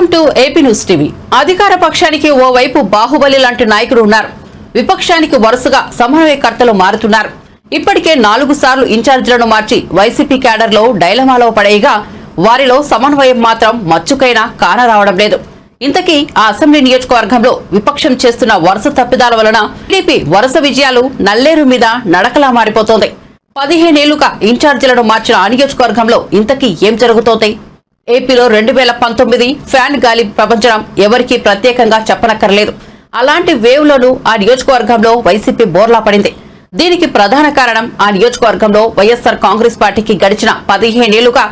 Welcome to AP news TV. అధికార పక్షానికి ఓవైపు బాహుబలి లాంటి నాయకుడు ఉన్నారు. విపక్షానికి వరుసగా సమన్వయకర్తలు మారుతున్నారు. ఇప్పటికే నాలుగు సార్లు ఇన్ఛార్జీలను మార్చి వైసీపీ క్యాడర్లో డైలమాలో పడేయగా వారిలో సమన్వయం మాత్రం మచ్చుకైనా కానరావడం లేదు. ఇంతకీ ఆ అసెంబ్లీ నియోజకవర్గంలో విపక్షం చేస్తున్న వరుస తప్పిదాల వలన టీడీపీ వరుస విజయాలు నల్లేరు మీద నడకలా మారిపోతోంది. పదిహేనేళ్ళుగా ఇన్ఛార్జీలను మార్చిన ఆ నియోజకవర్గంలో ఇంతకీ ఏం జరుగుతోంది? ఏపీలో రెండు వేల పంతొమ్మిది ఫ్యాన్ గాలి ప్రపంచం ఎవరికీ ప్రత్యేకంగా చెప్పనక్కర్లేదు. అలాంటి వేవ్ లోను ఆ నియోజకవర్గంలో వైసీపీ బోర్లా పడింది. దీనికి ప్రధాన కారణం ఆ నియోజకవర్గంలో వైఎస్సార్ కాంగ్రెస్ పార్టీకి గడిచిన పదిహేనేళ్ళుగా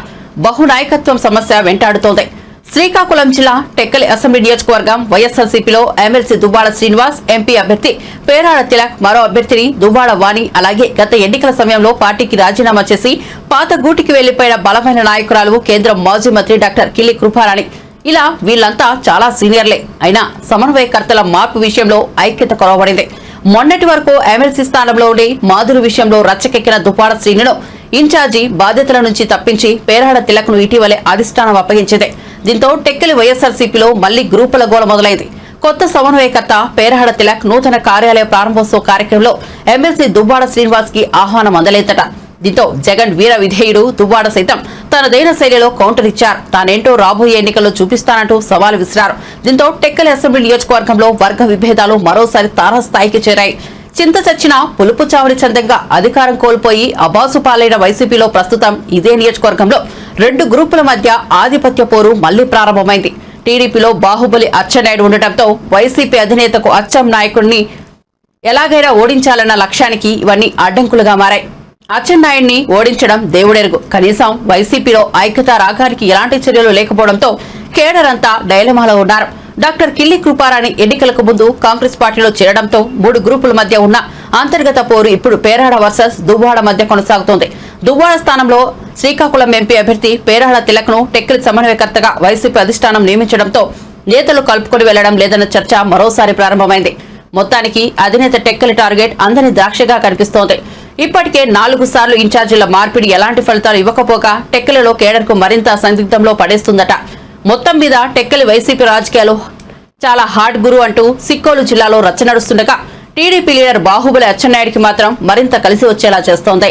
బహునాయకత్వం సమస్య వెంటాడుతోంది. శ్రీకాకుళం జిల్లా టెక్కలి అసెంబ్లీ నియోజకవర్గం వైఎస్ఆర్సీపీలో ఎమ్మెల్సీ దువ్వాడ శ్రీనివాస్ ఎంపీ అభ్యర్థి పేరాడ తిలక్ మరో అభ్యర్థిని దువ్వాడ వాణి అలాగే గత ఎన్నికల సమయంలో పార్టీకి రాజీనామా చేసి పాత గూటికి వెళ్ళిపోయిన బలమైన నాయకురాలు కేంద్ర మాజీ మంత్రి డాక్టర్ కిల్లి కృపారాణి. ఇలా వీళ్ళంతా చాలా సీనియర్లే. అయినా సమన్వయకర్తల మార్పు విషయంలో ఐక్యత కొరవబడింది. మొన్నటి వరకు ఎమ్మెల్సీ స్థానంలో ఉండి మాధురి విషయంలో రచ్చకెక్కిన దుపాడ శ్రీనిను ఇన్ఛార్జి బాధ్యతల నుంచి తప్పించి పేరాడ తిలక్ను ఇటీవలే అధిష్టానం అప్పగించింది. దీంతో టెక్కలి వైఎస్ఆర్సీపీలో మళ్ళీ గ్రూపుల గోల మొదలైంది. కొత్త సమన్వయకర్త పేరహడ తిలక్ నూతన కార్యాలయ ప్రారంభోత్సవ కార్యక్రమంలో ఎమ్మెల్సీ దుబ్బాడ శ్రీనివాస్కి ఆహ్వానం అందలేదట. దీంతో జగన్ వీర విధేయుడు దువ్వాడ సైతం తనదైన శైలిలో కౌంటర్ ఇచ్చారు. తానేంటో రాబోయే ఎన్నికల్లో చూపిస్తానంటూ సవాల్ విసిరారు. దీంతో టెక్కలి అసెంబ్లీ నియోజకవర్గంలో వర్గ విభేదాలు మరోసారి తారాస్థాయికి చేరాయి. చింత చచ్చిన పులుపు చావడి చందంగా అధికారం కోల్పోయి అబాసు పాలైన వైసీపీలో ప్రస్తుతం ఇదే నియోజకవర్గంలో రెండు గ్రూపుల మధ్య ఆధిపత్య పోరు మళ్ళీ ప్రారంభమైంది. టీడీపీలో బాహుబలి అచ్చెన్నాయుడు ఉండటంతో వైసీపీ అధినేతకు అచ్చం నాయకుడిని ఎలాగైనా ఓడించాలన్న లక్ష్యానికి ఇవన్నీ అడ్డంకులుగా మారాయి. అచ్చెన్నాయుడిని ఓడించడం దేవుడెరుగు. కనీసం వైసీపీలో ఐక్యత రాగానికి ఎలాంటి చర్యలు లేకపోవడంతో కేడర్ అంతా డైలమాలో ఉన్నారు. డాక్టర్ కిల్లి కృపారాణి ఎన్నికలకు ముందు కాంగ్రెస్ పార్టీలో చేరడంతో మూడు గ్రూపుల మధ్య ఉన్న అంతర్గత పోరు ఇప్పుడు పేరాడ వర్సెస్ దువ్వాడ మధ్య కొనసాగుతోంది. దువ్వాడ స్థానంలో శ్రీకాకుళం ఎంపీ అభ్యర్థి పేరాడ తిలక్ను టెక్కిల్ సమన్వయకర్తగా వైసీపీ అధిష్టానం నియమించడంతో నేతలు కలుపుకొని వెళ్ళడం లేదన్న చర్చ మరోసారి ప్రారంభమైంది. మొత్తానికి అధినేత టెక్కలి టార్గెట్ అందరి ద్రాక్షగా కనిపిస్తోంది. ఇప్పటికే నాలుగు సార్లు ఇన్ఛార్జీల మార్పిడి ఎలాంటి ఫలితాలు ఇవ్వకపోగా టెక్కలిలో కేడర్కు మరింత సందిగ్ధంలో పడేస్తుందట. మొత్తం మీద టెక్కలి వైసీపీ రాజకీయాలు చాలా హార్డ్ గురు అంటూ సిక్కోలు జిల్లాలో రచ్చ నడుస్తుండగా టీడీపీ లీడర్ బాహుబలి అచ్చెన్నాయుడికి మాత్రం మరింత కలిసి వచ్చేలా చేస్తోంది.